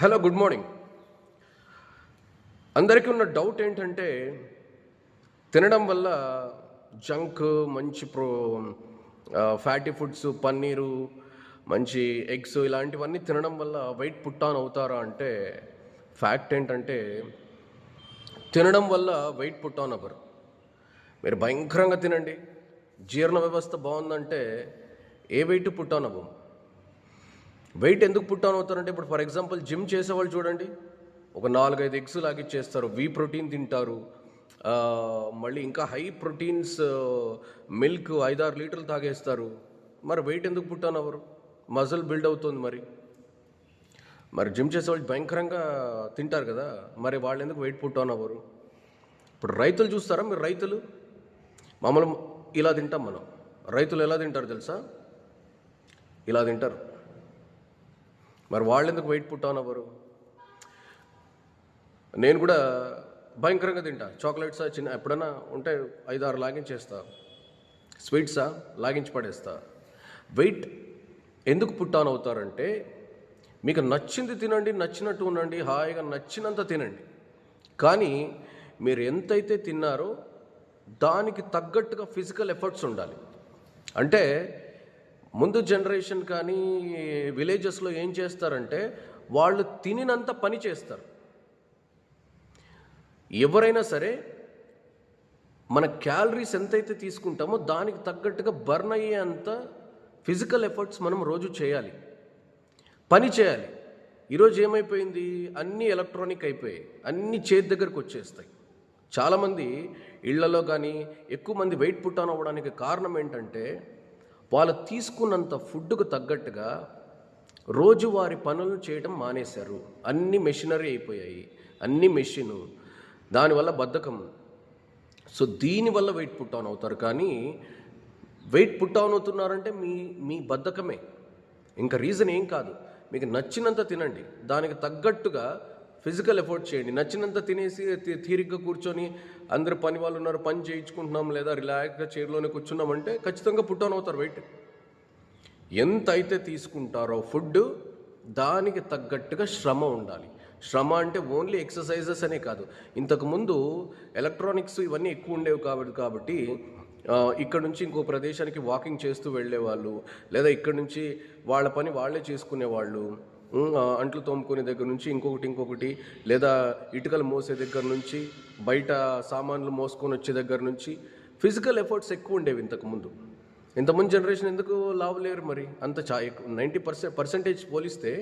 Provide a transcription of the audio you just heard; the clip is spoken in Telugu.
Hello good morning. అందరికీ ఉన్న డౌట్ ఏంటంటే తినడం వల్ల జంక్ మంచి ప్రో ఫ్యాటీ ఫుడ్స్ పన్నీరు మంచి ఎగ్స్ ఇలాంటివన్నీ తినడం వల్ల వెయిట్ పుట్టాన్ అవుతారా అంటే ఫ్యాక్ట్ ఏంటంటే తినడం వల్ల వెయిట్ పుట్టాన్ అవ్వరు. మీరు భయంకరంగా తినండి. జీర్ణ వ్యవస్థ బాగుందంటే ఏ వెయిట్ పుట్టాన్ అవ్వము. వెయిట్ ఎందుకు పుట్టాన్ అవుతారంటే ఇప్పుడు ఫర్ ఎగ్జాంపుల్ జిమ్ చేసేవాళ్ళు చూడండి. ఒక నాలుగైదు ఎగ్స్ లాగిచ్చేస్తారు. వి ప్రోటీన్ తింటారు. మళ్ళీ ఇంకా హై ప్రోటీన్స్ మిల్క్ ఐదారు లీటర్లు తాగేస్తారు. మరి వెయిట్ ఎందుకు పుట్టాను అవ్వరు? మజిల్ బిల్డ్ అవుతుంది మరి. మరి జిమ్ చేసేవాళ్ళు భయంకరంగా తింటారు కదా. మరి వాళ్ళు ఎందుకు వెయిట్ పుట్టాను అవ్వరు? ఇప్పుడు రైతులు చూస్తారా మీరు రైతులు? మామూలు ఇలా తింటాం మనం. రైతులు ఎలా తింటారు తెలుసా? ఇలా తింటారు. మరి వాళ్ళు ఎందుకు వెయిట్ పుట్టాన్ అవ్వరు? నేను కూడా భయంకరంగా తింటా. చాక్లెట్సా చిన్న ఎప్పుడైనా ఉంటే ఐదు ఆరు లాగించేస్తా. స్వీట్సా లాగించి పడేస్తా. వెయిట్ ఎందుకు పుట్టాన్ అవుతారంటే మీకు నచ్చింది తినండి నచ్చినట్టు ఉండండి హాయిగా నచ్చినంత తినండి. కానీ మీరు ఎంతైతే తిన్నారో దానికి తగ్గట్టుగా ఫిజికల్ ఎఫర్ట్స్ ఉండాలి. అంటే ముందు జనరేషన్ కానీ విలేజెస్లో ఏం చేస్తారంటే వాళ్ళు తినినంత పని చేస్తారు. ఎవరైనా సరే మన క్యాలరీస్ ఎంతైతే తీసుకుంటామో దానికి తగ్గట్టుగా బర్న్ అయ్యేంత ఫిజికల్ ఎఫర్ట్స్ మనం రోజు చేయాలి. పని చేయాలి. ఈరోజు ఏమైపోయింది? అన్నీ ఎలక్ట్రానిక్ అయిపోయాయి. అన్నీ చేతి దగ్గరకు వచ్చేస్తాయి. చాలామంది ఇళ్ళలో కానీ ఎక్కువ మంది వెయిట్ పుట్టాన్ అవ్వడానికి కారణం ఏంటంటే వాళ్ళు తీసుకున్నంత ఫుడ్కు తగ్గట్టుగా రోజువారి పనులు చేయడం మానేశారు. అన్ని మెషినరీ అయిపోయాయి. అన్ని మెషిన్. దానివల్ల బద్ధకం. సో దీనివల్ల వెయిట్ పుట్ ఆన్ అవుతారు. కానీ వెయిట్ పుట్ ఆన్ అవుతున్నారంటే మీ మీ బద్ధకమే. ఇంకా రీజన్ ఏం కాదు. మీకు నచ్చినంత తినండి. దానికి తగ్గట్టుగా ఫిజికల్ ఎఫర్ట్ చేయండి. నచ్చినంత తినేసి తీరిగ్గా కూర్చొని అందరు పని వాళ్ళు ఉన్నారు పని చేయించుకుంటున్నాం లేదా రిలాక్స్గా చైర్లోనే కూర్చున్నామంటే ఖచ్చితంగా పుట్ ఆన్ అవుతారు వెయిట్. ఎంత అయితే తీసుకుంటారో ఫుడ్ దానికి తగ్గట్టుగా శ్రమ ఉండాలి. శ్రమ అంటే ఓన్లీ ఎక్సర్సైజెస్ అనే కాదు. ఇంతకుముందు ఎలక్ట్రానిక్స్ ఇవన్నీ ఎక్కువ ఉండేవి కాబట్టి కాబట్టి ఇక్కడ నుంచి ఇంకో ప్రదేశానికి వాకింగ్ చేస్తూ వెళ్ళేవాళ్ళు లేదా ఇక్కడ నుంచి వాళ్ళ పని వాళ్ళే చేసుకునేవాళ్ళు అంట్లు తోముకునే దగ్గర నుంచి ఇంకొకటి ఇంకొకటి లేదా ఇటుకలు మోసే దగ్గర నుంచి బయట సామాన్లు మోసుకొని వచ్చే దగ్గర నుంచి ఫిజికల్ ఎఫర్ట్స్ ఎక్కువ ఉండేవి ఇంతకుముందు ఇంతకుముందు జనరేషన్ ఎందుకు లావు లేరు మరి? అంత చా నైంటీ పర్సెంట్ పర్సెంటేజ్ పోలిస్తే